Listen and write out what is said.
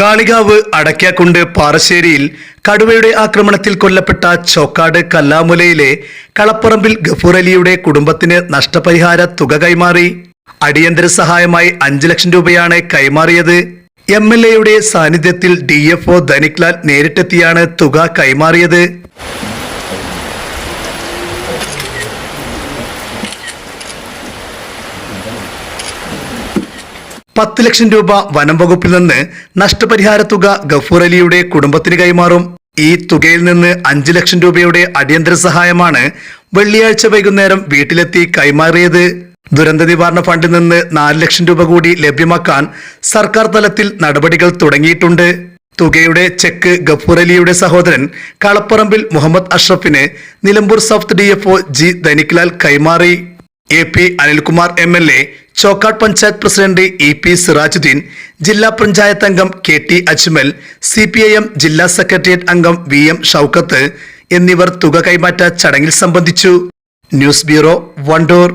കാളികാവ് അടയ്ക്കാക്കുണ്ട് പാറശ്ശേരിയിൽ. കടുവയുടെ ആക്രമണത്തിൽ കൊല്ലപ്പെട്ട ചോക്കാട് കല്ലാമുലയിലെ കളപ്പറമ്പിൽ ഗഫൂർ അലിയുടെ കുടുംബത്തിന് നഷ്ടപരിഹാര തുക കൈമാറി. അടിയന്തര സഹായമായി അഞ്ചു ലക്ഷം രൂപയാണ് കൈമാറിയത്. എം എൽ എയുടെ സാന്നിധ്യത്തിൽ ഡി എഫ് ഒ ധനിക്ലാൽ നേരിട്ടെത്തിയാണ് തുക കൈമാറിയത്. പത്ത് ലക്ഷം രൂപ വനം വകുപ്പിൽ നിന്ന് നഷ്ടപരിഹാര തുക ഗഫൂർ അലിയുടെ കുടുംബത്തിന് കൈമാറും. ഈ തുകയിൽ നിന്ന് അഞ്ച് ലക്ഷം രൂപയുടെ അടിയന്തര സഹായമാണ് വെള്ളിയാഴ്ച വൈകുന്നേരം വീട്ടിലെത്തി കൈമാറിയത്. ദുരന്ത നിവാരണ ഫണ്ടിൽ നിന്ന് നാല് ലക്ഷം രൂപ കൂടി ലഭ്യമാക്കാൻ സർക്കാർ തലത്തിൽ നടപടികൾ തുടങ്ങിയിട്ടുണ്ട്. തുകയുടെ ചെക്ക് ഗഫൂർ അലിയുടെ സഹോദരൻ Kalapparambil Muhammad അഷ്റഫിന് Nilambur south D F G Dhaniklal കൈമാറി. A P Anilkumar M L A Chokkad panchayat president E P Sirajuddin ജില്ലാ പഞ്ചായത്ത് അംഗം K T Ajmal C P I M ജില്ലാ സെക്രട്ടേറിയറ്റ് അംഗം വി എം ഷൌക്കത്ത് എന്നിവർ തുക കൈമാറ്റ ചടങ്ങിൽ സംബന്ധിച്ചു. News bureau Wandoor.